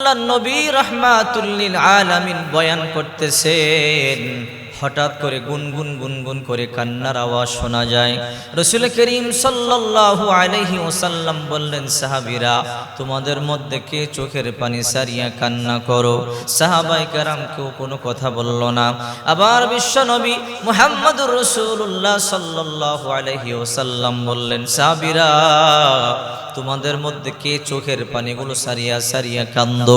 আল্লাহ নবী রহমাতুল্লিল আলামিন বয়ান করতেছেন। হঠাৎ করে গুনগুন গুনগুন করে কান্নার আওয়াজ শোনা যায়। রসুল করিম সাল্লাল্লাহু আলাইহি ওসাল্লাম বললেন, সাহাবিরা, তোমাদের মধ্যে কে চোখের পানি সারিয়া কান্না করো? সাহাবাই কারাম কেউ কোনো কথা বলল না। আবার বিশ্ব নবী মুহাম্মদুর রসুল্লাহ সাল্লাল্লাহু আলাইহি ওসাল্লাম বললেন, সাহাবিরা, তোমাদের মধ্যে কে চোখের পানিগুলো সারিয়া সারিয়া কান্দ?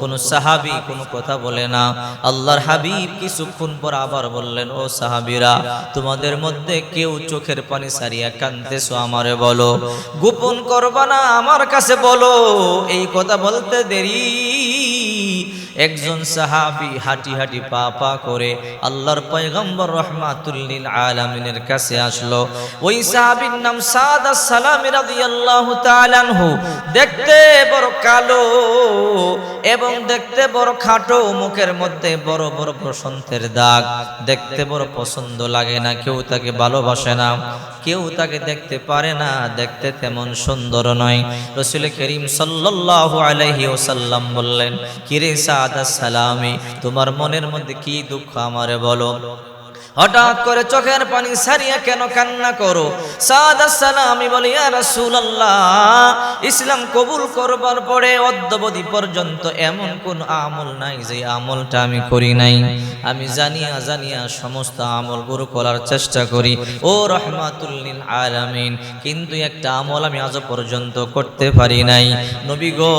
কোনো সাহাবি কোনো কথা বলে না। আল্লাহর হাবিব কিছুক্ষণ পর আবার বললেন, ও সাহাবিরা, তোমাদের মধ্যে কেউ চোখের পানি সারিয়া কানতেছো আমারে বলো। গোপন করবা না আমার কাছে বলো। এই কথা বলতে দেরি। একজন সাহাবি হাঁটি হাঁটি পা পা করে আল্লাহর পয়গম্বর রহমাতুল্লিল আলামিনের কাছে আসলো। ওই সাহাবীর নাম সাদা সালাম রাদিয়াল্লাহু তাআলা দেখতে বড় কালো এবং দেখতে বড় খাটো, মুখের মধ্যে বড় বড় বসন্তের দাগ। দেখতে বড় পছন্দ লাগে না, কেউ তাকে ভালোবাসে না। কেউ তাকে দেখতে পারে না, দেখতে তেমন সুন্দর নয়। রসুল করিম সাল্লাল্লাহু আলাইহি ওসাল্লাম বললেন, কিরে সাদা সালামি তোমার মনের মধ্যে কি দুঃখ আমারে বলো? হঠাৎ করে চোখের পানি সারিয়া কেন কান্না করো? সাদা সালামি বলি রাসূলুল্লাহ, ইসলাম কবুল করবার পরে অদ্যবধি পর্যন্ত এমন কোন আমল নাই যে আমলটা আমি করি নাই। আমি জানিয়া জানিয়া সমস্ত আমল গুরু করার চেষ্টা করি। ও রহমাতুল্লিল আলামিন, কিন্তু একটা আমল আমি আজ পর্যন্ত করতে পারি নাই। নবী গো,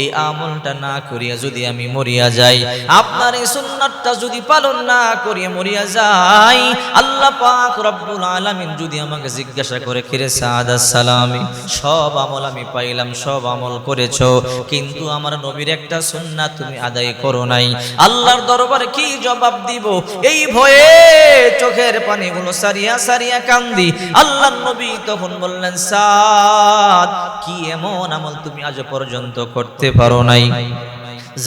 এই আমলটা না করিয়া যদি আমি মরিয়া যাই, আপনার এই সুন্নাতটা যদি পালন না করিয়া মরিয়া যাই। আল্লাহ পাক রব্বুল আলামিন যদি আমাকে জিজ্ঞাসা করে, কিরে সাদা সালামি সব আমল আমি পাইলাম, সব আমল করেছ, কিন্তু আমার নবীর একটা সুন্নাত তুমি আদায় করো নাই। আল্লাহর দরবারে কি জবাব দিব? এই ভয়ে চোখের পানিগুলো সারিয়া সারিয়া কান্দি। আল্লাহর নবী তখন বললেন, সাদ, কি এমন আমল তুমি আজ পর্যন্ত করতে পারো নাই?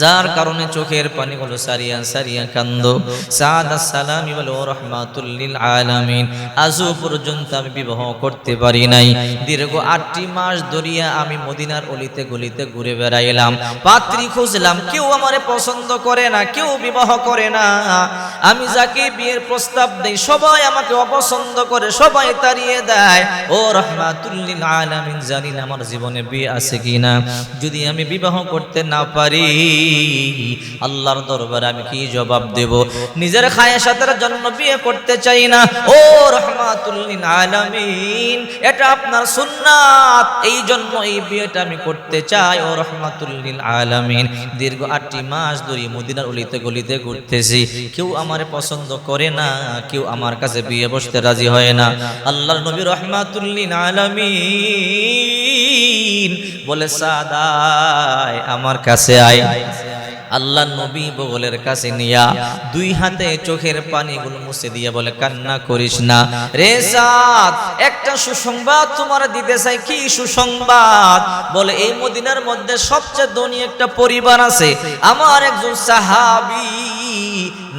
যার কারণে চোখের পানিগুলো সারিয়া সারিয়া কান্দ। সাদ সালামি বলে ও রহমাতুল্লিল আলামিন। আজও পর্যন্ত আমি বিবাহ করতে পারি নাই। দীর্ঘ আটটি মাস ধরিয়া আমি মদিনার অলিতে গলিতে ঘুরে বেড়াইলাম। পাত্রী খুঁজলাম, কেউ আমারে পছন্দ করে না, কেউ বিবাহ করে না। আমি যাকে বিয়ের প্রস্তাব দেই, সবাই আমাকে অপছন্দ করে, সবাই তাড়িয়ে দেয়। ও রহমাতুল্লিল আলামিন জানি না আমার জীবনে বিয়ে আছে কিনা? যদি আমি বিবাহ করতে না পারি আল্লাহর দরবারে আমি কি জবাব দেব? নিজের খায়াসাতের জন্য বিয়ে করতে চাই না। ও রহমাতুল্লিন আলামিন, এটা আপনার সুন্নাত। এই জন্য এই বিয়েটা আমি করতে চাই, ও রহমাতুল্লিন আলামিন। দীর্ঘ আটটি মাস ধরে মদিনার অলিতে গলিতে ঘুরতেছি। কেউ আমার পছন্দ করে না, কেউ আমার কাছে বিয়ে বসতে রাজি হয় না। আল্লাহর নবী রহমাতুল্লিন আলামিন বলে, সাদায়, আমার কাছে আয়। আল্লাহ নবী বগলের কাছে নিয়া দুই হাতে চোখের পানিগুলো মুছে দিয়া বলে, কান্না করিস না। রে সাদ, একটা সুসংবাদ তোমার দিতে চাই। কি সুসংবাদ? বলে, এই মদিনার মধ্যে সবচেয়ে ধনী একটা পরিবার আছে। আমার একজন সাহাবী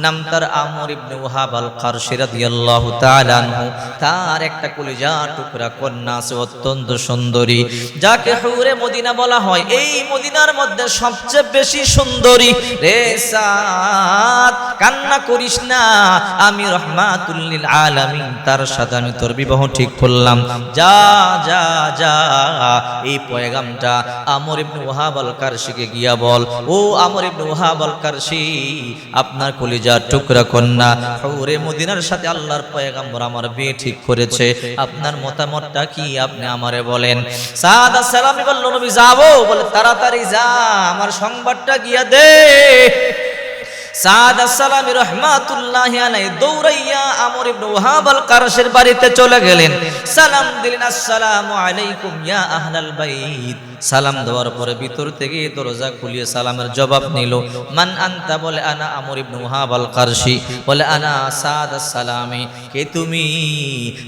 নাম তার আমর ইবনে ওয়াহাব আল কারশি রাদিয়াল্লাহু তাআলা আনহু। তার একটা কলিজা, টুকরা কন্যা আছে, অত্যন্ত সুন্দরী। যাকে হুরে মদিনা বলা হয়, এই মদিনার মধ্যে সবচেয়ে বেশি সুন্দরী। রে সাদ, কান্না করিস না। আমি রহমাতুল লিল আলামিন, তার সাথে আমি তোর বিবাহ ঠিক করলাম। যা যা যা, এই পয়গামটা আমর ইবনে ওয়াহাব আল কারশিকে গিয়া বল। ও আমর ইবনে ওয়াহাব আল কারশি আপনার কলিজা টুকরা কন্যা। হৌরে মদিনার সাথে আল্লাহর পয়গাম্বর আমার বিয়ে ঠিক করেছে। আপনার মতামতটা কি আপনি আমারে বলেন? সাদ সালামি বলল নবী, যাব। বলে, তাড়াতাড়ি যা, আমার সংবাদটা গিয়া দে। সাদ রহমাতুল্লাহ আলাই দৌড়াইয়া আমর আল কারশের বাড়িতে চলে গেলেন। সালাম দিলেন, আসসালামু আলাইকুম ইয়া আহলাল বাইত। সালাম দেওয়ার পরে ভিতর থেকে দরজা খুলিয়ে সালামের জবাব নিল, মান আনতা? বলে, আনা আমর আল কারশি বলে, আনা সাদ সালামি কে তুমি?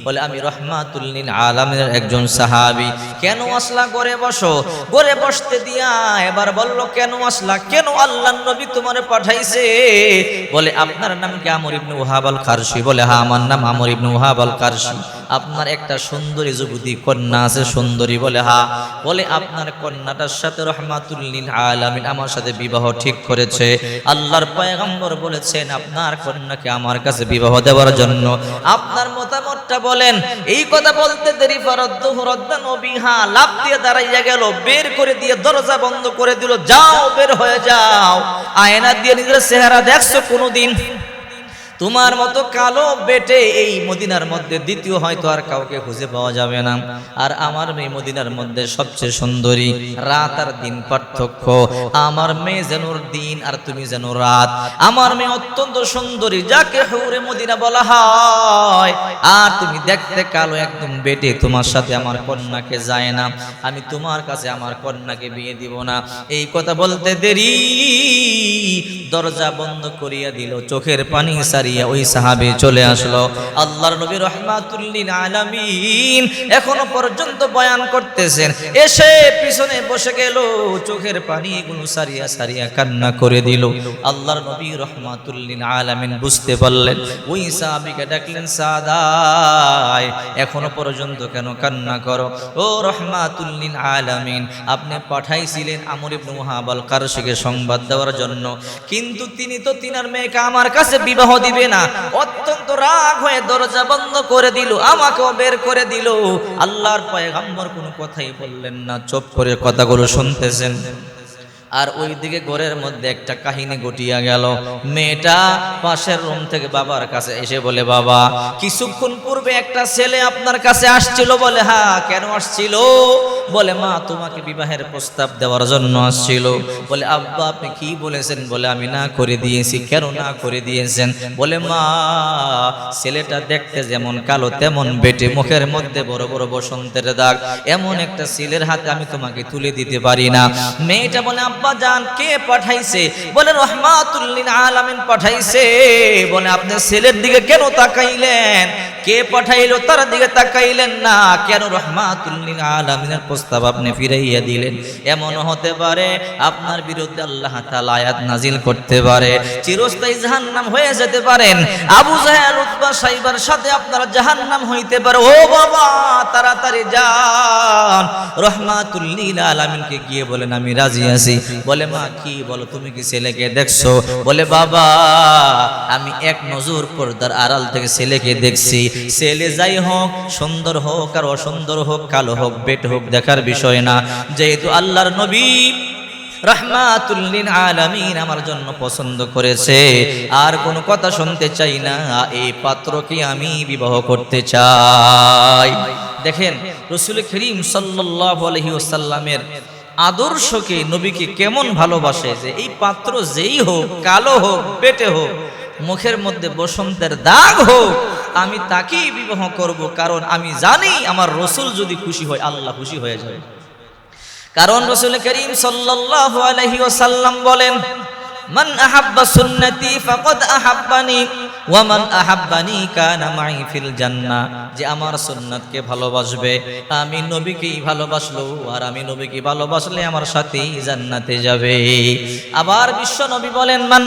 বলে, আমি রহমাতুল লিল আলামিনের একজন সাহাবী। কেন আসলা ঘরে বসো? ঘরে বসতে দিয়া এবার বলল, কেন আসলা কেন আল্লাহর নবী তোমারে পাঠাইছে? বলে, আপনার নাম কি আমর ইবনে ওয়াহাব আল বলে হ্যাঁ আমার নাম আমর ইবনে ওয়াহাব আল আপনার একটা সুন্দরী যুবতী কন্যা আছে, সুন্দরী। বলে হ্যাঁ। বলে, আপনার কন্যাটার সাথে রহমাতুল্লিল আলামিন আমার সাথে বিবাহ ঠিক করেছে। আল্লাহর পয়গম্বর বলেছেন, আপনার কন্যাকে আমার কাছে বিবাহ দেওয়ার জন্য। আপনার মতামতটা বলেন, এই কথা বলতে দেরি হুরদ্দা লাভ দিয়ে দাঁড়াইয়া গেল, বের করে দিয়ে দরজা বন্ধ করে দিল, যাও, বের হয়ে যাও। আয়না দিয়ে নিজের চেহারা দেখছ কোনোদিন তোমার মতো কালো বেটে এই মদিনার মধ্যে দ্বিতীয় হয়তো আর কাউকে খুঁজে পাওয়া যাবে না। আর আমার মেয়ে মদিনার মধ্যে সবচেয়ে সুন্দরী, রাত আর দিন পার্থক্য। আমার মেয়ে যেন দিন আর তুমি যেন রাত। আমার মেয়ে অত্যন্ত সুন্দরী, যাকে হৌরে মদিনা বলা হয়। আর তুমি দেখতে কালো, একদম বেটে, তোমার সাথে আমার কন্যাকে যায় না। আমি তোমার কাছে আমার কন্যাকে বিয়ে দিব না। এই কথা বলতে দেরি, দরজা বন্ধ করিয়া দিল, চোখের পানি সারিয়া ওই সাহাবে চলে আসলো। আল্লাহর নবী রহমাতুল্লিল আলামিন এখনও পর্যন্ত বয়ান করতেছেন, এসে পিছনে বসে গেল, চোখের পানি গুলো সারিয়া সারিয়া কান্না করে দিল। আল্লাহর নবী রহমাতুল্লিল আলামিন বুঝতে পারলেন, ওই সাহাবিকে ডাকলেন সাদায় এখনও পর্যন্ত কেন কান্না করো? ও রহমাতুল্লিল আলামিন, আপনি পাঠাইছিলেন আমর ইবনে মুহাবাল কারশিকে সংবাদ দেওয়ার জন্য, কিন্তু তিনি তো তিনার মেয়েকে আমার কাছে বিবাহ দিবে না। অত্যন্ত রাগ হয়ে দরজা বন্ধ করে দিল, আমাকেও বের করে দিল। আল্লাহর পয়গাম্বর কোনো কথাই বললেন না, চুপ করে কথাগুলো শুনতেছেন। আর ওইদিকে ঘরের মধ্যে একটা কাহিনী ঘটিয়া গেল। মেয়েটা পাশের রুম থেকে বাবার কাছে এসে বলে, বাবা, কিছুক্ষণ পূর্বে একটা ছেলে আপনার কাছে আসছিল বলে হ্যাঁ কেন আসছিল? বলে, মা, তোমাকে বিবাহের প্রস্তাব দেওয়ার জন্য আসছিল। বলে, আব্বা, আপনি কি বলেছেন? বলে, আমি না করে দিয়েছি। কেন না করে দিয়েছেন? বলে, মা, ছেলেটা দেখতে যেমন কালো, তেমন বেটে, মুখের মধ্যে বড় বড় বসন্তের দাগ। এমন একটা ছেলের হাতে আমি তোমাকে তুলে দিতে পারি না। মেয়েটা বলে আব্বা জান কে পাঠাইছে? বলে রহমাতুল্লিন আলামিন পাঠাইছে। বলে, আপনি ছেলের দিকে কেন তাকাইলেন? কে পাঠাইলো তার দিকে তাকাইলেন না? কেন রহমাতুল্লিন আলামিনের প্রস্তাব আপনি ফিরাইয়া দিলেন? এমন হতে পারে আপনার বিরুদ্ধে আল্লাহ তাআলা আয়াত নাজিল করতে পারে। চিরস্থায়ী জাহান্নাম হয়ে যেতে পারেন। আবু জাহেল, উতবা, সাইবার সাথে আপনার জাহান্নাম হইতে পারে। ও বাবা, তাড়াতাড়ি যান। রহমাতুল্লিল আলামিনকে গিয়ে বলেন, আমি রাজি আছি। বলে মা কি বলো তুমি কি ছেলেকে দেখছ? বলে বাবা আমি এক নজর পর্দার আড়াল থেকে ছেলেকে দেখছি। ছেলে যাই হোক সুন্দর হোক আর অসুন্দর হোক কালো হোক বেট হোক দেখার বিষয় না। যেহেতু আল্লাহর নবী রহমাতুল্লিন আলামিন আমার জন্য পছন্দ করেছে আর কোনো কথা শুনতে চাই না এই পাত্রকে আমি বিবাহ করতে চাই? দেখেন রসুল করিম সাল্লাল্লাহু আলাইহি ওয়াসাল্লামের আদর্শকে নবীকে কেমন ভালোবাসে যে এই পাত্র যেই হোক, কালো হোক বেটে হোক, মুখের মধ্যে বসন্তের দাগ হোক, আমি তাকেই বিবাহ করব কারণ আমি জানি আমার রসুল যদি খুশি হয়, আল্লাহ খুশি হয়ে যাবে। কারণ রসুল করিম সাল্লাল্লাহু আলাইহি ওয়াসাল্লাম বলেন, মান আহাব্বা সুন্নতি ফাকাদ আহাব্বানি ওয়া মান আহাব্বানি কানা মাই ফিল যে আমার সুন্নাতকে ভালোবাসবে। আমি নবীকেই ভালোবাসলো, আর আমি নবীকে ভালোবাসলে আমার জান্নাতে যাবে। আবার বিশ্ব নবী বলেন, মান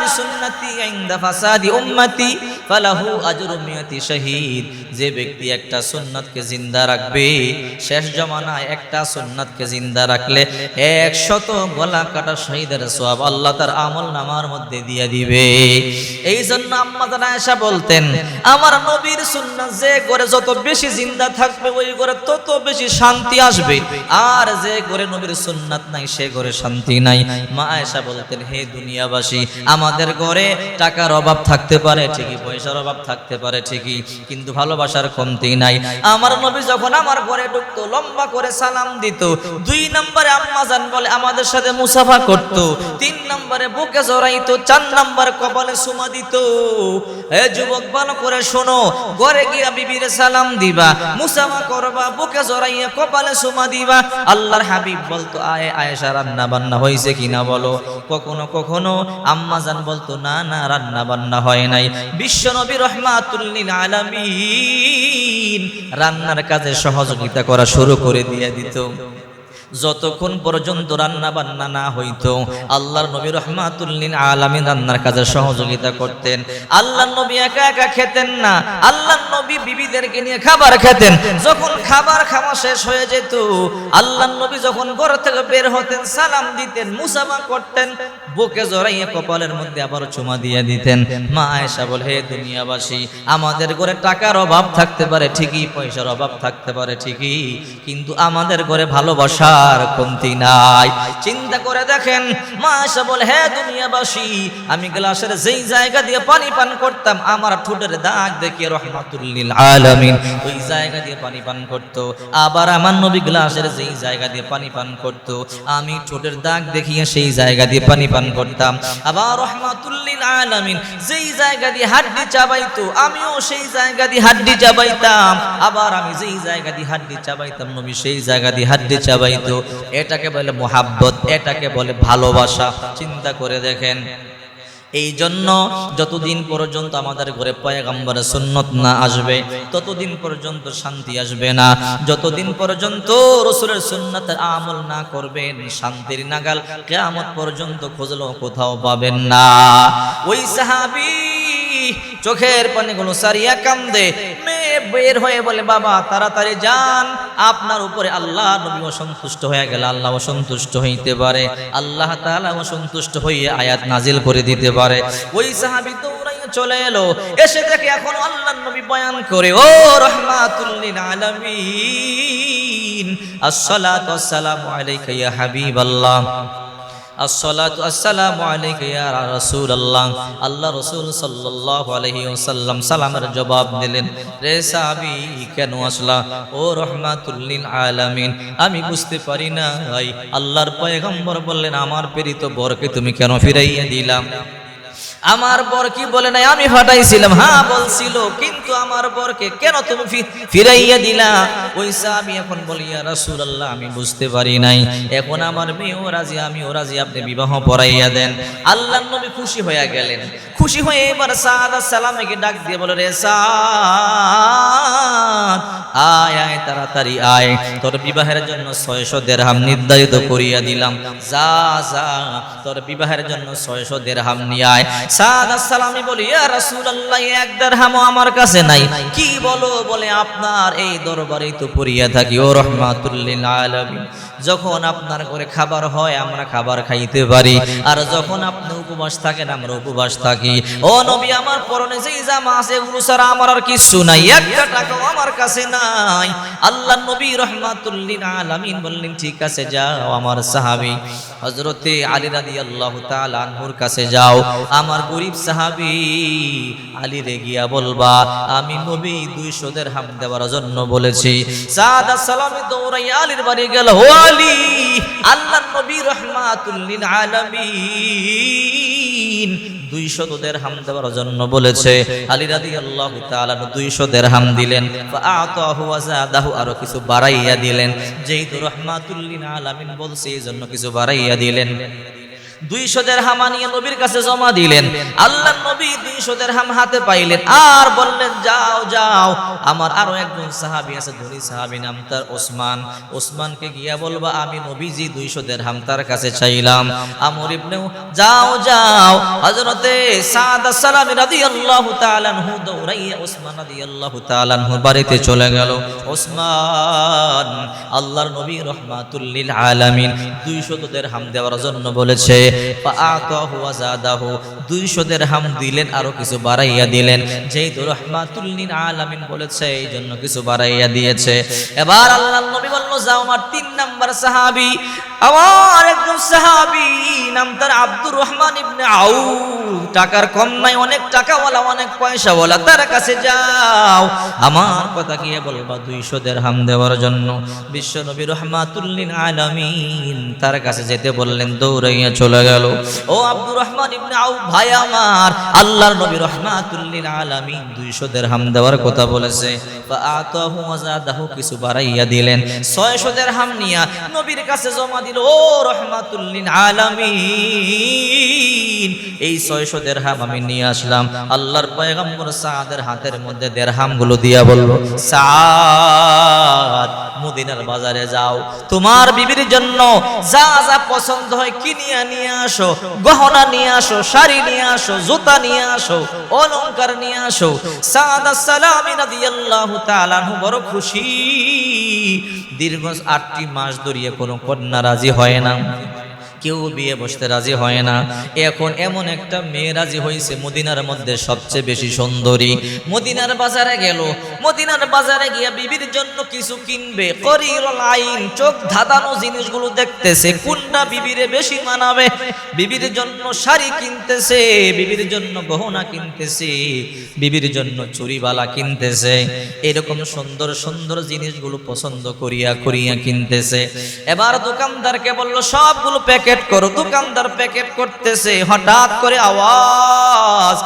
বিসুন্নতি ইনদা ফাসাদি উম্মতি, ফালাহু মিয়াতি যে ব্যক্তি একটা সুন্নাতকে জিন্দা রাখবে, শেষ জমানায় একটা সুন্নাতকে জিন্দা রাখলে একশত গলা কাটা শহীদের সওয়াব আল্লাহ তার আমল নামার মধ্যে দিয়ে দিবে। এই জন্য আম্মা বলতেন, আমার নবীর সুন্নাত যে করে যত বেশি জিন্দা থাকবে, ওই ঘরে তত বেশি শান্তি আসবে। আর যে ঘরে নবীর সুন্নাত নাই, সে ঘরে শান্তি নাই। মা বলতেন, হে দুনিয়াবাসী, আমাদের ঘরে টাকার অভাব থাকতে পারে, ঠিকই, পয়সার অভাব থাকতে পারে, ঠিকই, কিন্তু ভালোবাসার কমতি নাই। আমার নবী যখন আমার ঘরে ঢুকতো, লম্বা করে সালাম দিত, দুই নম্বরে আম্মা জান বলে, আমাদের সাথে মুসাফা করত। তিন নম্বরে বুকে জড়াইতো, চার নম্বরে কপালে সুমা দিত। এ যুবক, ভালো করে শোনো। ঘরে গিয়া বিবির সালাম দিবা। মুসাফা করবা, বুকে জড়াইয়া কপালে সুমা দিবা। আল্লাহর হাবিব বলতো, আয় আয়েশা রান্না বান্না হয়েছে কিনা বলো? কখনো কখনো আম্মা জান বলতো, না না রান্না বান্না হয় নাই। বিশ্ব নবী রহমাতুল্লিল আলামিন রান্নার কাজে সহযোগিতা করা শুরু করে দিয়ে দিত। যতক্ষণ পর্যন্ত রান্না বান্না না হইতো, আল্লাহর নবী রহমাতুল্লিন আলামিন রান্নার কাজে সহযোগিতা করতেন। আল্লাহর নবী একা একা খেতেন না, আল্লাহর নবী বিবিদেরকে নিয়ে খাবার খেতেন। যখন খাবার খাওয়া শেষ হয়ে যেত, আল্লাহর নবী যখন ঘর থেকে বের হতেন, সালাম দিতেন, মুসাফা করতেন, বুকে জড়াইয়ে কপালের মধ্যে আবার চুমা দিয়ে দিতেন। মা আয়েশা বলে, হে দুনিয়াবাসী, আমাদের ঘরে টাকার অভাব থাকতে পারে ঠিকই, পয়সার অভাব থাকতে পারে ঠিকই, কিন্তু আমাদের ঘরে ভালোবাসার কমতি নাই। চিন্তা করে দেখেন মা আয়েশা বলে, হে দুনিয়াবাসী, আমি গ্লাসের যেই জায়গা দিয়ে পানি পান করতাম, আমার ঠোঁটের দাগ দেখিয়ে রহমাতুল্লিল আলামিন ওই জায়গা দিয়ে পানি পান করতো। আবার আমার নবী গ্লাসের যেই জায়গা দিয়ে পানি পান করতো, আমি ঠোঁটের দাগ দেখিয়ে সেই জায়গা দিয়ে পানি পান করতাম। আবার রহমাতুল্লিল আলামিন যেই জায়গা দিয়ে হাড্ডি চাবাইতো, আমিও সেই জায়গা দিয়ে হাড্ডি চাবাইতাম। আবার আমি যেই জায়গা দিয়ে হাড্ডি চাবাইতাম, নবী সেই জায়গা দিয়ে হাড্ডি চাবাইতো এটাকে বলে মোহাব্বত, এটাকে বলে ভালোবাসা। চিন্তা করে দেখেন। এই জন্য যতদিন পর্যন্ত আমাদের ঘরে পয়গাম্বরের সুন্নত না আসবে, ততদিন পর্যন্ত শান্তি আসবে না। যতদিন পর্যন্ত রসুলের সুন্নতের আমল না করবেন, শান্তির নাগাল কেয়ামত পর্যন্ত খুঁজলেও কোথাও পাবেন না। ওই সাহাবি চোখের পানিগুলো সারিয়া কান্দে, মেয়ে বের হয়ে বলে, বাবা, তাড়াতাড়ি যান। আপনার উপরে আল্লাহ নবী অসন্তুষ্ট হয়ে গেলে আল্লাহ অসন্তুষ্ট হইতে পারে। আল্লাহ তাআলা অসন্তুষ্ট হইয়া আয়াত নাজিল করে দিতে পারে। ওই সাহাবি তো চলে এলো। এসে দেখে এখন আল্লাহ নবী বয়ান করে, ও রহমাতুল্লিন আলমিন, আসসালাতু আসসালামু আলাইকা ইয়া আসসালামু ইয়া রাসূলুল্লাহ। আল্লাহ রাসূল সাল্লাল্লাহু আলাইহি ওয়াসাল্লাম সালামের জবাব দিলেন, রে সাবি কেন আসলা? ও রহমাতুল লিল আলামিন, আমি বুঝতে পারি না আল্লাহর পয়গম্বর বললেন, আমার প্রেরিত বরকে তুমি কেন ফিরাইয়া দিলাম আমার বর কি বলে নাই? আমি ফাটাইছিলাম। হ্যাঁ বলছিল, কিন্তু আমার বরকে কেন তুমি ফিরাইয়া দিলা? ওই আমি এখন বলি, ইয়া রাসূলুল্লাহ, আমি বুঝতে পারি নাই। এখন আমার মেয়েও রাজি, আমিও রাজি, আপনি বিবাহ পড়াইয়া দেন। আল্লাহর নবী খুশি হইয়া গেলেন। খুশি হয়ে এবার সাদ সালামকে ডাক দিয়ে বলে, রে সাদ, আয় আয়, তাড়াতাড়ি আয়। তোর বিবাহের জন্য ছয়শো দেড়হাম নির্ধারিত করিয়া দিলাম। যা যা, তোর বিবাহের জন্য ছয়শো দেড়হাম নিয়ে আয়। সাদ বলি এক দেড়হামও আমার কাছে নাই। কি বলো? বলে, আপনার এই দরবারেই তো পড়িয়া থাকি, ও আলামিন। যখন আপনার ঘরে খাবার হয়, আমরা খাবার খাইতে পারি। আর যখন আপনি উপবাস থাকেন, আমরা উপবাস থাকি। ও নবী, আমার পরনে যেই জামা আছে, এগুলো ছাড়া আমার আর কিছু নাই। একটা টাকাও আমার কাছে নাই। আল্লাহ নবী রহমাতুল্লিল আলামিন বললেন, ঠিক আছে, যাও আমার সাহাবী। হযরতে আলী রাদিয়াল্লাহু তাআলা আনহুর কাছে যাও। আমার গরিব সাহাবী, আলী রে গিয়া বলবা, আমি নবী 200 দিরহাম দেওয়ার জন্য বলেছি। সাদা সালামে দৌড়াই আলীর বাড়ি গেল, ও আলী, আল্লাহ নবী রহমাতুল লিল আলামিন 200 দিরহাম দেওয়ার জন্য বলেছে। আলী রাদিয়াল্লাহু তাআলা 200 দিরহাম দিলেন আরও কিছু বাড়াইয়া দিলেন। যেহেতু বলছে, এই জন্য কিছু বাড়াইয়া দিলেন। দুইশো দেড়হাম আনিয়ে নবীর কাছে জমা দিলেন। আল্লাহ নবী দুইশো দেড়হাম হাতে পাইলেন। আর বললেন, যাও যাও, আমার আরও একজন সাহাবি আছে, ধনী সাহাবি নাম তার ওসমান। ওসমানকে গিয়া বলবা, আমি নবীজি দুইশো দেড়হাম তার কাছে চাইলাম। আমর ইবনেও, যাও যাও, হযরতে সাদ সালাম রাদিয়াল্লাহু তাআলা আনহু দৌড়াইয়া ওসমান রাদিয়াল্লাহু তাআলা আনহু বাড়িতে চলে গেল। ওসমান, আল্লাহর নবী রহমাতুল লিল আলামিন 200 দেরহাম দেওয়ার জন্য বলেছে ফাআতাহু ওয়া যাদাহু 200 দেরহাম দিলেন আরও কিছু বাড়াইয়া দিলেন। আলামিন বলেছে এই জন্য কিছু বাড়াইয়া দিয়েছে। এবার আল্লাহর নবী বলল, যাও আমার তিন নাম্বার সাহাবী। আমার সাহাবী নাম তার আব্দুর রহমান ইবনে আউফ। টাকার কম নাই, অনেক টাকাওয়ালা, অনেক পয়সাওয়ালা। তার কাছে যাও, আমার কথা গিয়ে বলবা? দুইশো দেড়হাম দেওয়ার জন্য। বিশ্ব নবী রহমাতুল্লিন আলামিন তার কাছে যেতে বললেন, দৌড়াইয়া চলে গেল। ও আব্দুর রহমান ইবনে আউফ, ভাই আমার, আল্লাহর নবী রহমাতুল্লিন আলামিন দুইশো দেড়হাম দেওয়ার কথা বলেছে। বা আতাহু ওয়াজাদাহু কিছু বাড়াইয়া দিলেন। ছয়শো দেড়হাম নিয়া নবীর কাছে জমা দিল, ও রহমাতুল্লিন আলামিন! এই ছয়শো দেড়হাম আমি নিয়ে আসলাম। আল্লাহর পয়গম্বর সাদের হাতের মধ্যে দেড়হামগুলো দিয়া বলল, সাদ, মদিনার বাজারে যাও। তোমার বিবির জন্য যা যা পছন্দ হয় কিনিয়া নিয়ে আসো, গহনা নিয়ে আসো, শাড়ি নিয়ে আসো, জুতা নিয়ে আসো, অলংকার নিয়ে আসো। সাদা সালামি রাদিয়াল্লাহু তাআলা তালু বড় খুশি। দীর্ঘ আটটি মাস ধরিয়ে কোনো কন্যা রাজি হয় না। কেউ বিয়ে বসতে রাজি হয় না। এখন এমন একটা মেয়ে রাজি হয়েছে, মদিনার মধ্যে সবচেয়ে বেশি সুন্দরী। মদিনার বাজারে গেল। মদিনার বাজারে গিয়া বিবির জন্য কিছু কিনবে। করিরল চোখ ধাঁধানো জিনিসগুলো দেখতেছে। কোনটা বিবিরে বেশি মানাবে? বিবির জন্য শাড়ি কিনতেছে, বিবির জন্য গহনা কিনতেছে, বিবির জন্য চুরিবালা কিনতেছে। এরকম সুন্দর সুন্দর জিনিসগুলো পছন্দ করিয়া করিয়া কিনতেছে। এবার দোকানদারকে বলল, সবগুলো প্যাকেট করো, দোকানদার প্যাকেট করতেছে, হঠাৎ করে আওয়াজ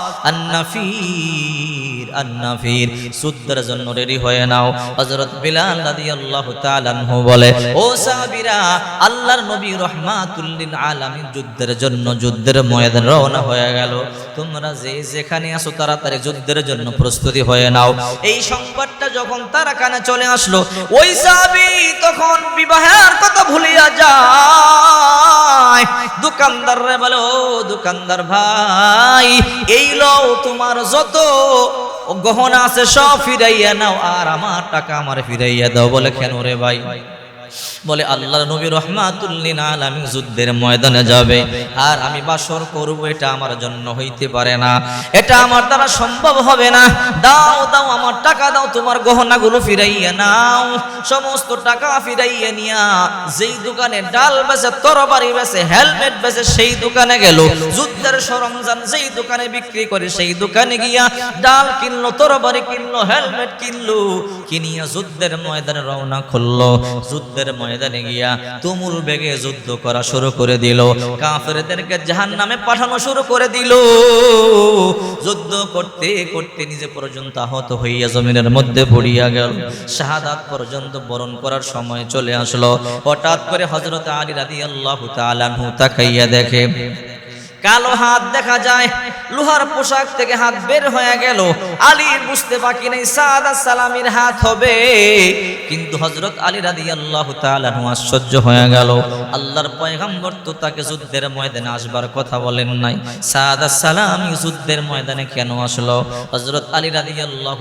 সাহাবীরা, আল্লাহর নবী রহমাতুল লিল আলামিন যুদ্ধের জন্য যুদ্ধের ময়দান রওনা হয়ে গেল। তোমরা যে যেখানে আসো তাড়াতাড়ি যুদ্ধের জন্য প্রস্তুতি হয়ে নাও। এই সংবাদটা যখন তারা কানে চলে আসলো, ওই সাহাবী তখন বিবাহের কথা ভুলিয়া যায়। দোকানদার রে বলে দোকানদার ভাই, এই লও তোমার যত গহনা আছে সব ফিরাইয়া নাও, আর আমার টাকা আমার ফিরাইয়া দাও। বলে, কেন রে ভাই? বলে আল্লাহ নবী রহমাতুল্লিন আলামিন যুদ্ধের ময়দানে যাবে। আর আমি বাসর করব, এটা আমার জন্য হইতে পারে না। এটা আমার দ্বারা সম্ভব হবে না। দাও দাও, আমার টাকা দাও, তোমার গহনাগুলো ফিরাইয়া নাও। সমস্ত টাকা ফিরাইয়া নিয়া, যেই দোকানে ডাল বেচে, তরবারি বেচে, হেলমেট বেচে, সেই দোকানে গেল। যুদ্ধের সরঞ্জাম যেই দোকানে বিক্রি করে, সেই দোকানে গিয়া ডাল কিনলো, তরবারি কিনলো, হেলমেট কিনলো, কিনিয়া যুদ্ধের ময়দানে রওনা করল। যুদ্ধের ময়দানে গিয়া তুমুল বেগে যুদ্ধ করা শুরু করে দিল। কাফেরদেরকে জাহান নামে পাঠানো শুরু করে দিল। যুদ্ধ করতে করতে নিজে পর্যন্ত আহত হইয়া জমিনের মধ্যে পড়িয়া গেল। শাহাদাত পর্যন্ত বরণ করার সময় চলে আসলো। হঠাৎ করে হজরত আলী রাদি আল্লাহ তালানহু তাকাইয়া দেখে কালো হাত দেখা যায়, লোহার পোশাক থেকে হাত বের হয়ে গেল। আলী বুঝতে বাকি নেই, সাদা সালামির হাত হবে। কিন্তু হজরত আলী রাদি আল্লাহ আশ্চর্য হয়ে গেল। আল্লাহর পয়গাম্বর তো তাকে যুদ্ধের ময়দানে আসবার কথা বলেন নাই। সাদা সালামি যুদ্ধের ময়দানে কেন আসলো? হজরত আলী রাদি আল্লাহ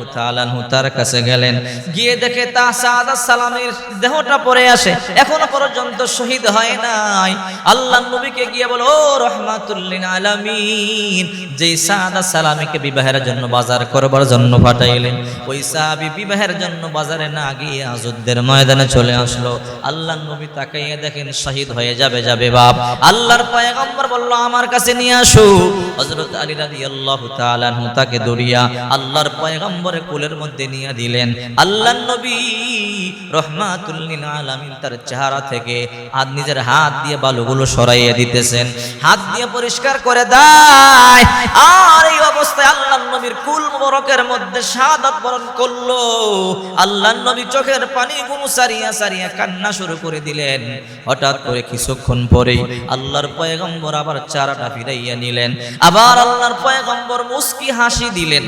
তার কাছে গেলেন। গিয়ে দেখে তা সাদা সালামের দেহটা পরে আসে, এখনও পর্যন্ত শহীদ হয় নাই। আল্লাহ নবীকে গিয়ে বলো, ও আলামিন। যেই সাদা সালামিকে বিবাহের জন্য বাজার করবার জন্য পাঠাইলেন, ওই সাহাবি বিবাহের জন্য বাজারে না গিয়ে যুদ্ধের ময়দানে চলে আসলো। আল্লাহ নবী তাকাইয়ে দেখেন শহীদ হয়ে যাবে যাবে বাপ। আল্লাহর বলল, আমার কাছে নিয়ে আলী তাকে আল্লাহর কোলের মধ্যে নিয়ে দিলেন। আল্লাহর নবী রহমাতুল তার চেহারা থেকে আর নিজের হাত দিয়ে বালুগুলো সরাইয়ে দিতেছেন। হাত দিয়ে পরিষ্কার করে দেয়। আর এই অবস্থায় আল্লাহ নবীর কুল মোবারকের মধ্যে শাহাদাত বরণ করল। আল্লাহ নবী চোখের পানি গুলো সারিয়া সারিয়া কান্না শুরু করে দিলেন। হঠাৎ করে কিছুক্ষণ পরে আল্লাহর পয়গম্বর আবার চারাটা ফিরাইয়া নিলেন। আবার আল্লাহর পয়গম্বর মুস্কি হাসি দিলেন।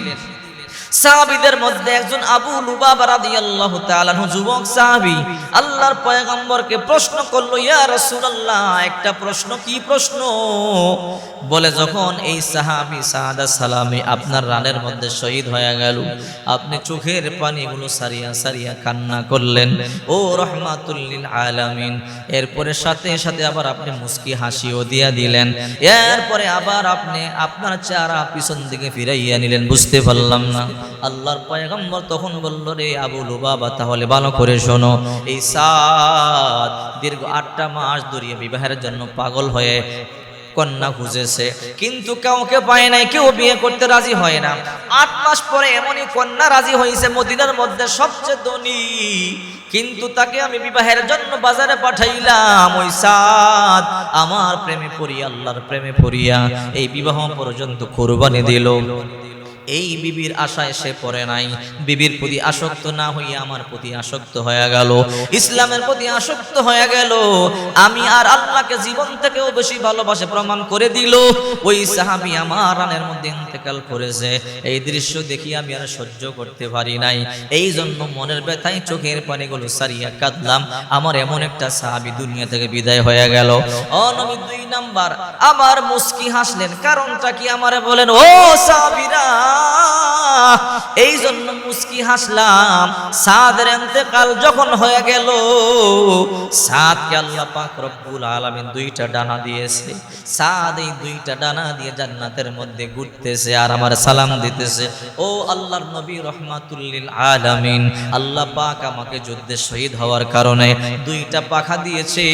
সাহাবীদের মধ্যে একজন আবু লুবাবা রাদিয়াল্লাহু তাআলা যুবক সাহাবী, আল্লাহর পয়গম্বরকে প্রশ্ন করল, ইয়া রাসূলুল্লাহ, একটা প্রশ্ন, কি প্রশ্ন? বলে, যখন এই সাহাবী সাহাদা সালামি আপনার রানের মধ্যে শহীদ হয়ে গেল, আপনি চোখের পানিগুলো সারিয়া সারিয়া কান্না করলেন। ও রহমাতুল লিল আলামিন, এরপরে সাথে সাথে আবার আপনি মুস্কি হাসিও দিয়া দিলেন। এরপরে আবার আপনি আপনার চেহারা পিছন দিকে ফিরাইয়া নিলেন, বুঝতে পারলাম না। আল্লাহর পয়গম্বর তখন বলল, রে আবু লুবাবা, তাহলে ভালো করে শোনো। এই সাত দীর্ঘ আটটা মাস ধরিয়ে বিবাহের জন্য পাগল হয়ে কন্যা খুঁজেছে। কিন্তু কাউকে পায় নাই, কেউ বিয়ে করতে রাজি হয় না। আট মাস পরে এমনই কন্যা রাজি হয়েছে মদিনার মধ্যে সবচেয়ে ধনী। কিন্তু তাকে আমি বিবাহের জন্য বাজারে পাঠাইলাম। ওই সাদ আমার প্রেমে পড়িয়া, আল্লাহর প্রেমে পড়িয়া এই বিবাহ পর্যন্ত কোরবানি দিল। এই বিবির আশায় সে পড়ে নাই। বিবির প্রতি আসক্ত না হইয়া আমার প্রতি আসক্ত হয়ে গেল। ইসলামের প্রতি আসক্ত হয়ে গেল। আমি আর আল্লাহকে জীবন থেকেও বেশি ভালোবাসে প্রমাণ করে দিল। ওই সাহাবি আমার রানের মধ্যে ইন্তেকাল করেছে। এই দৃশ্য দেখি আমি আর সহ্য করতে পারি নাই। এই জন্য মনের ব্যথায় চোখের পানিগুলো সারিয়া কাঁদলাম। আমার এমন একটা সাহাবি দুনিয়া থেকে বিদায় হয়ে গেল। অনবী দুই নাম্বার আবার মুস্কি হাসলেন। কারণটা কি আমারে বলেন? ও সাহাবিরা! এই জন্য মুস্কি হাসলাম, সাদের এতেকাল যখন হয়ে গেল, সাদকে আল্লাহ পাক রব্বুল আলামিন দুইটা ডানা দিয়েছে। সাদ এই দুইটা ডানা দিয়ে জান্নাতের মধ্যে ঘুরতেছে আর আমার সালাম দিতেছে। ও আল্লাহর নবী রহমাতুল্লিল আলামিন, আল্লাহ পাক আমাকে যুদ্ধে শহীদ হওয়ার কারণে দুইটা পাখা দিয়েছে।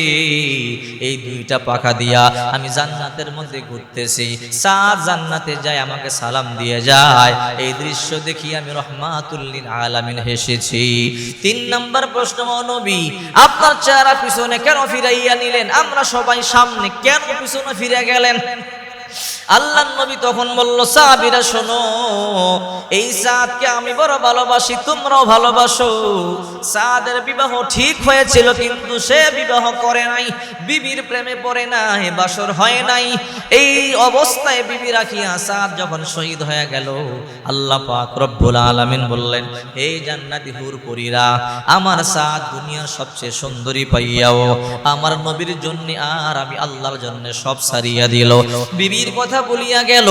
এই দুইটা পাখা দিয়া আমি জান্নাতের মধ্যে ঘুরতেছি। সাদ জান্নাতে যায়, আমাকে সালাম দিয়ে যায়। এই দৃশ্য দেখি আমি হেসেছি। তিন নম্বর প্রশ্ন আপনার চেহারা পিছনে কেন ফিরাইয়া নিলেন? আমরা সবাই সামনে কেন পিছনে ফিরে গেলেন? আল্লাহ নবী তখন বলল, সাহাবিরা, শোনো, এই সাদকে আমি বড় ভালোবাসি, তোমরাও ভালোবাসো। সাদের বিবাহ ঠিক হয়েছিল, কিন্তু সে বিবাহ করে নাই, বিবির প্রেমে পড়ে নাই, বাসর হয় নাই। এই অবস্থায় বিবি রাখিয়া সাদ যখন শহীদ হয়ে গেল, আল্লাহ পাক রব্বুল আলামিন বললেন এই জান্নাতি হুর পরীরা আমার সাদ দুনিয়ার সবচেয়ে সুন্দরী পাইয়াও, আমার নবীর জন্য আর আমি আল্লাহর জন্য সব সারিয়া দিল। বিবির কথা বলিয়া গেল,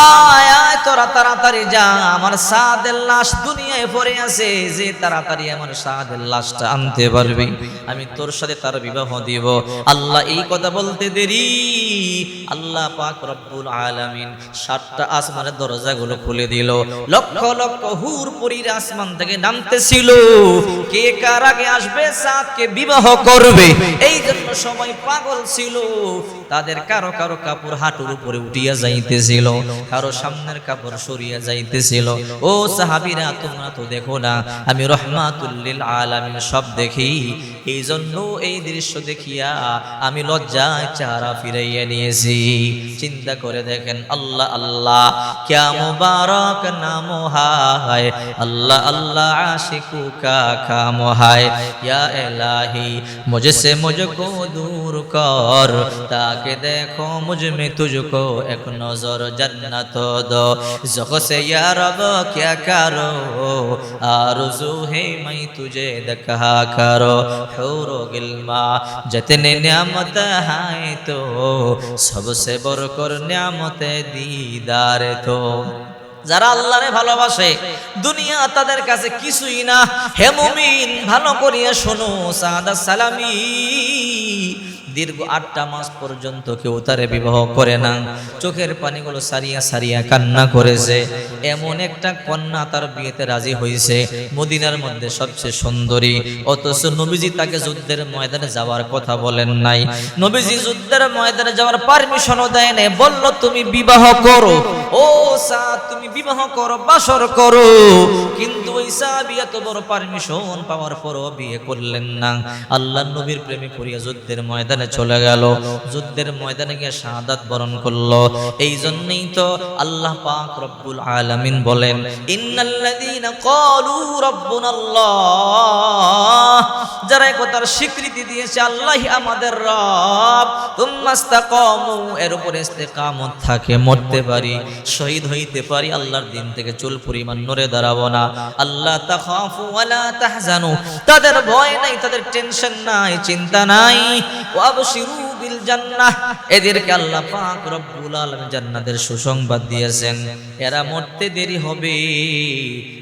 আয় আয়, তোরা তাড়াতাড়ি যা, আমার সাদের লাশ দুনিয়ায় পড়ে আছে, যে তাড়াতাড়ি আমার সাদের লাশটা আনতে পারবি, আমি তোর সাথে তার বিবাহ দিব। আল্লাহ এই কথা বলতে দেরি। আল্লাহ পাক রব্বুল আলামিন সাতটা আসমানের দরজাগুলো খুলে দিল। লক্ষ লক্ষ হুর পরীর আসমান থেকে নামতেছিল। কে কার আগে আসবে সাতকে বিবাহ করবে এই জন্য সবাই পাগল ছিল। তাদের কারও কারও কাপড় হাঁটুর উপরে লুটিয়া যাইতেছিল, কারও সামনের কাপড় সরিয়া যাইতেছিল। ও সাহাবিরা, তোমরা তো দেখো না, আমি রহমাতুল্লিল আলামিন সব দেখি। এই জন্য এই দৃশ্য দেখিয়া আমি লজ্জায় চারা ফিরাইয়া নিয়েছি। চিন্তা করে দেখেন, আল্লাহ আল্লাহ কেম বারক নাম হায়। আল্লাহ আল্লাহ, আশিকু কাকাম খাম হায়। ইয়া এলাহি मुझसे मुझको दूर कर ताकि देखो मुझ में तुझको एक नजर जन्नत दो जख से या रब क्या करो आरज़ू है मैं तुझे देखा करो हुरो गिलमा जितने नियामत है तो सबसे बढ़कर नियामत दीदार तो যারা আল্লাহরে ভালোবাসে দুনিয়া তাদের কাছে কিছুই না হে মুমিন ভালো করিয়া শোনো সাদা সালামি দীর্ঘ আটটা মাস পর্যন্ত কেউ তারে বিবাহ করে না। চোখের পানিগুলো সারিয়া সারিয়া কান্না করেছে। এমন একটা কন্যা তার বিয়েতে রাজি হয়েছে মদিনার মধ্যে সবচেয়ে সুন্দরী। অথচ নবীজি তাকে যুদ্ধের ময়দানে যাওয়ার কথা বলেন নাই। নবীজি যুদ্ধের ময়দানে যাওয়ার পারমিশনও দেয় নাই। বলল, তুমি বিবাহ করো। ও সাদ তুমি বিবাহ করো, বাসর করো। কিন্তু ওই সাহাবী এত বড় পারমিশন পাওয়ার পরও বিয়ে করলেন না। আল্লাহ নবীর প্রেমে পড়িয়া যুদ্ধের ময়দানে চলে গেল। যুদ্ধের ময়দানে গিয়ে শাহাদাত বরণ করল। এই জন্যই তো আল্লাহ পাক রব্বুল আলামিন বলেন, ইন্নাল্লাযীনা ক্বালু রাব্বুনাল্লাহ। যারা একতার স্বীকৃতি দিয়েছে, আল্লাহ আমাদের রব। তুম্মাস্তাকামু এর উপরে ইস্তেকামত থাকে, মরতে পারি, শহীদ হইতে পারি, আল্লাহর দিন থেকে চুল পরিমাণ নড়ে দাঁড়াবো না। আল্লাহ তাখাফু ওয়ালা তাহজানু। তাদের ভয় নাই, তাদের টেনশন নাই, চিন্তা নাই। এদেরকে আল্লাহ পাক রব্বুল আলামিন জান্নাতের সুসংবাদ দিয়েছেন। এরা মরতে দেরি হবে।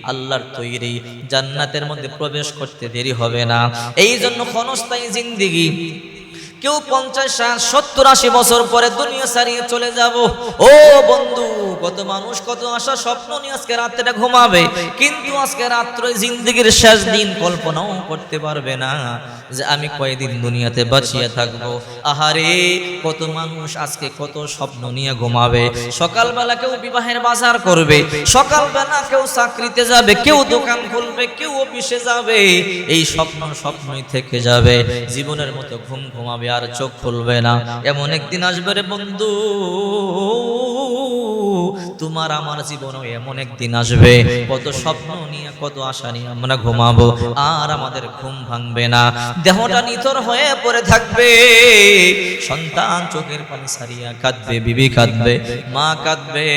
আল্লাহর তৈরি জান্নাতের মধ্যে প্রবেশ করতে দেরি হবে না। এই জন্য ক্ষণস্থায়ী জিন্দিগি কেউ পঞ্চাশ ষাট সত্তর আশি বছর পরে দুনিয়া ছাড়িয়ে চলে যাব। ও বন্ধু, কত মানুষ, কত আশা, স্বপ্ন নিয়ে আজকে রাত্রেটা ঘুমাবে। কিন্তু আজকে রাত্রে জিন্দগির শেষ দিন কল্পনাও করতে পারবে না যে আমি কয়দিন দুনিয়াতে বাঁচিয়ে থাকব। আহারে, কত মানুষ আজকে কত স্বপ্ন নিয়ে ঘুমাবে। সকালবেলা কেউ বিবাহের বাজার করবে, সকালবেলা কেউ চাকরিতে যাবে, কেউ দোকান খুলবে, কেউ অফিসে যাবে। এই স্বপ্ন স্বপ্নই থেকে যাবে, জীবনের মতো ঘুম ঘুমাবে। আর চোখ খুলবে না। এমন একদিন আসবে রে বন্ধু। তোমার আমার জীবনও এমন একদিন আসবে। কত স্বপ্ন নিয়ে, কত আশা নিয়ে আমরা ঘুমাবো, আর আমাদের ঘুম ভাঙবে না। দেহটা নিথর হয়ে পড়ে থাকবে। সন্তান চোখের পানি সারিয়া কাঁদবে, বিবি কাঁদবে, মা কাঁদবে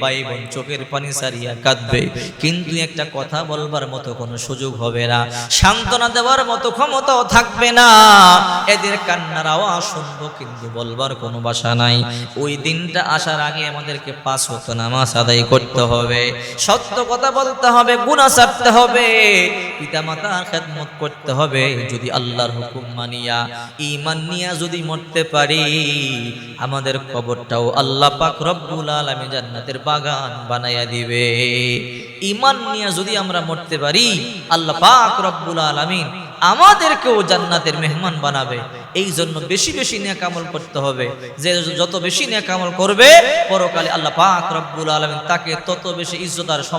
ভাই বোন চোখের পানি সারিয়া কাঁদবে। কিন্তু একটা কথা বলবার মতো কোনো সুযোগ হবে না। সান্ত্বনা দেওয়ার মতো ক্ষমতাও থাকবে না। এদের কান্নার আওয়াজ শুনব, কিন্তু বলবার কোনো বাসা নাই। ওই দিনটা আসার আগে আমাদেরকে পাঁচ হতো নামাজ আদায় করতে হবে, সত্য কথা বলতে হবে গুণা ছাড়তে হবে পিতা মাতার খেদমত করতে হবে, যদি আল্লাহর হুকুম মানিয়া ইমান নিয়া যদি মরতে পারি, আমাদের কবরটাও আল্লাহ পাক রব্বুল আলামিন জান্নাতের বাগান বানাইয়া দিবে। ইমান নিয়া যদি আমরা মরতে পারি, আল্লাহ পাক রব্বুল আলামিন আমাদেরকেও জান্নাতের মেহমান বানাবে। এই জন্য বেশি বেশি নেক কামল করতে হবে। যে যত বেশি নেক কামল করবে, পরকালে আল্লাহ পাক রব্বুল আলামিন তাকে তত বেশি ইজ্জত আর সম্মান